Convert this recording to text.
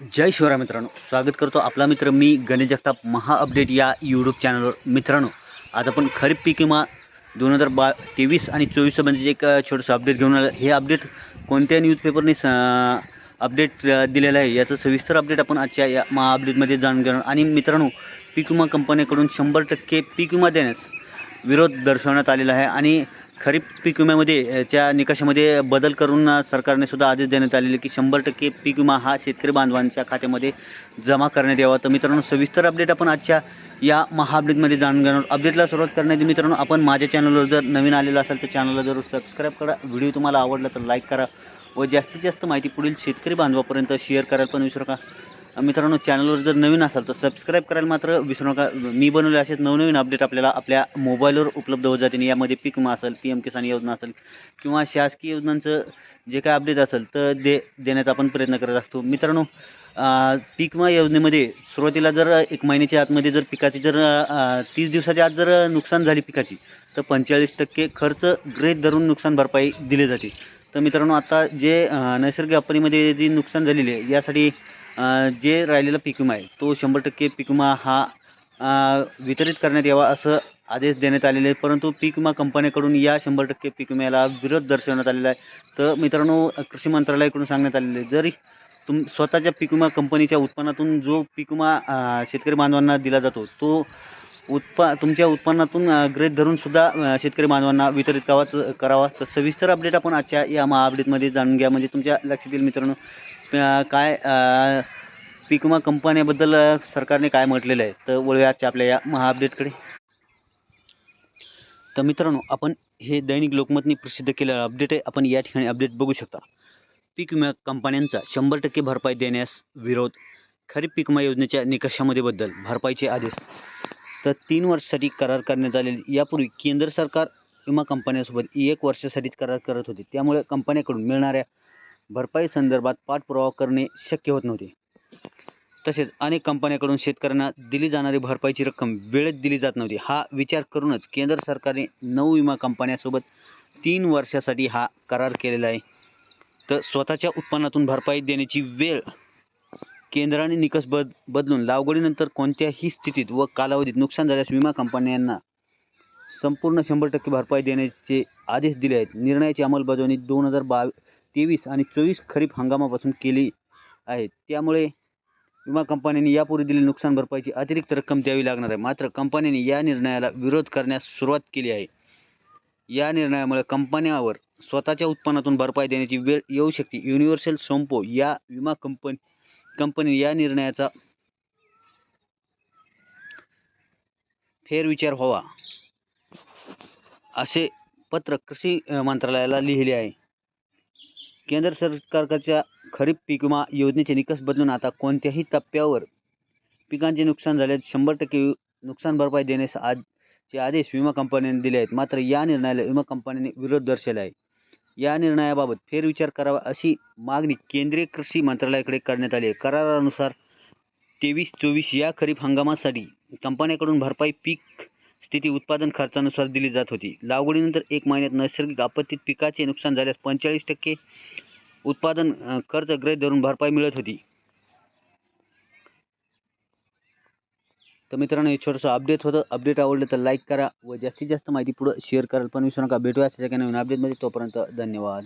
जय शिवराय मित्रांनो. स्वागत करतो आपला मित्र मी गणेश जगताप महा अपडेट या यूट्यूब चॅनलवर मित्रांनो आज आपण खरीप पीक विमा दोन हजार बा तेवीस आणि चोवीस म्हणजे एक छोटंसं अपडेट घेऊन आलं. हे अपडेट कोणत्या न्यूजपेपरने स अपडेट दिलेलं आहे याचं सविस्तर अपडेट आपण आजच्या या महा अपडेटमध्ये जाणून घेणार आणि मित्रांनो पीक विमा कंपनीकडून शंभर टक्के पीक विमा देण्यास विरोध दर्शवण्यात आलेला आहे. आणि खरीप पीक विम्यामध्ये च्या निकषामध्ये बदल करून सरकारने सुद्धा आदेश देण्यात आलेले की शंभर टक्के पीक विमा हा शेतकरी बांधवांच्या खात्यामध्ये जमा करण्यात यावा. तर मित्रांनो सविस्तर अपडेट आपण आजच्या या महाअपडेटमध्ये जाणून घेणार अपडेटला सुरुवात करण्याआधी मित्रांनो आपण माझ्या चॅनलवर जर नवीन आलेलं असाल तर चॅनलला जरूर सबस्क्राईब करा. व्हिडिओ तुम्हाला आवडला तर लाईक करा व जास्तीत जास्त माहिती पुढील शेतकरी बांधवापर्यंत शेअर करायला पण विसरू नका. मित्रांनो चॅनलवर जर नवीन असाल तर सबस्क्राईब करायला मात्र विसरू नका. मी बनवले असेच नवनवीन अपडेट आपल्याला आपल्या मोबाईलवर उपलब्ध होत जातील. यामध्ये पीक विमा असेल पी एम किसान योजना असेल किंवा शासकीय योजनांचं जे काय अपडेट असेल तर दे देण्याचा आपण प्रयत्न करत असतो. मित्रांनो पीक विमा योजनेमध्ये सुरुवातीला जर एक महिन्याच्या आतमध्ये जर पिकाची जर तीस दिवसाच्या आत जर नुकसान झाली पिकाची तर पंचेचाळीस टक्के खर्च ग्रेट धरून नुकसान भरपाई दिली जाते. तर मित्रांनो आता जे नैसर्गिक आपत्तीमध्ये जी नुकसान झालेली आहे यासाठी जे राहिलेला पिकुमा विमा आहे तो शंभर टक्के पिकुमा विमा हा वितरित करण्यात यावा असं आदेश देण्यात आलेले आहे. परंतु पीक विमा कंपन्याकडून या शंभर टक्के पीक विम्याला विरोध दर्शवण्यात आलेला आहे. तर मित्रांनो कृषी मंत्रालयाकडून सांगण्यात आलेले आहे जरी तुम स्वतःच्या पीक विमा कंपनीच्या उत्पन्नातून जो पीक विमा शेतकरी बांधवांना दिला जातो तो उत्पा तुमच्या उत्पन्नातून ग्रेत धरून सुद्धा शेतकरी बांधवांना वितरित करावा करावा. तर सविस्तर अपडेट आपण आजच्या या महाअपडेटमध्ये जाणून घ्या. म्हणजे तुमच्या लक्षात येईल मित्रांनो काय पीक विमा कंपन्याबद्दल सरकारने काय म्हटलेलं आहे तर वळूया आजच्या आपल्या या महा अपडेटकडे. तर मित्रांनो आपण हे दैनिक लोकमतने प्रसिद्ध केलेलं अपडेट आहे. आपण या ठिकाणी अपडेट बघू शकता. पीक विमा कंपन्यांचा शंभर टक्के भरपाई देण्यास विरोध खरीप पीक विमा योजनेच्या निकषामध्ये बद्दल भरपाईचे आदेश. तर तीन वर्षासाठी करार करण्यात आलेले यापूर्वी केंद्र सरकार विमा कंपन्यांसोबत एक वर्षासाठीच करार करत होते. त्यामुळे कंपन्याकडून मिळणाऱ्या भरपाई संदर्भात पाठपुरावा करणे शक्य होत नव्हते. तसेच अनेक कंपन्याकडून शेतकऱ्यांना दिली जाणारी भरपाईची रक्कम वेळेत दिली जात नव्हती. हा विचार करूनच केंद्र सरकारने नऊ विमा कंपन्यासोबत तीन वर्षासाठी हा करार केलेला आहे. तर स्वतःच्या उत्पन्नातून भरपाई देण्याची वेळ केंद्राने निकष बद बदलून लागवडीनंतर कोणत्याही स्थितीत व कालावधीत नुकसान झाल्यास विमा कंपन्यांना संपूर्ण शंभर टक्के भरपाई देण्याचे आदेश दिले आहेत. निर्णयाची अंमलबजावणी दोन हजार बावी तेवीस आणि चोवीस खरीप हंगामापासून केली आहे त्यामुळे विमा कंपन्यांनी यापूर्वी दिलेली नुकसान भरपाईची अतिरिक्त रक्कम द्यावी लागणार आहे. मात्र कंपन्यांनी या निर्णयाला विरोध करण्यास सुरुवात केली आहे. या निर्णयामुळे कंपन्यावर स्वतःच्या उत्पन्नातून भरपाई देण्याची वेळ येऊ शकते. युनिव्हर्सल सोम्पो या विमा कंपनी कंपनी या निर्णयाचा फेरविचार व्हावा असे पत्र कृषी मंत्रालयाला लिहिले आहे. केंद्र सरकारच्या खरीप पीक विमा योजनेचे निकष बदलून आता कोणत्याही टप्प्यावर पिकांचे नुकसान झाल्यास शंभर टक्के नुकसान भरपाई देण्यास आजचे आदेश विमा कंपन्यांनी दिले आहेत. मात्र या निर्णयाला विमा कंपन्यांनी विरोध दर्शवला आहे. या निर्णयाबाबत फेरविचार करावा अशी मागणी केंद्रीय कृषी मंत्रालयाकडे करण्यात आली आहे. करारानुसार तेवीस चोवीस या खरीप हंगामासाठी कंपन्याकडून भरपाई पीक स्थिती उत्पादन खर्चानुसार दिली जात होती. लागवडीनंतर एक महिन्यात नैसर्गिक आपत्तीत पिकाचे नुकसान झाल्यास पंचेचाळीस टक्के उत्पादन खर्च गृहीत धरून भरपाई मिळत होती. तर मित्रांनो हे छोटंसं अपडेट होतं. अपडेट आवडलं तर लाईक करा व जास्तीत जास्त माहिती पुढं शेअर करायला पण विसरू नका. भेटूया अशा नवीन अपडेटमध्ये तोपर्यंत धन्यवाद.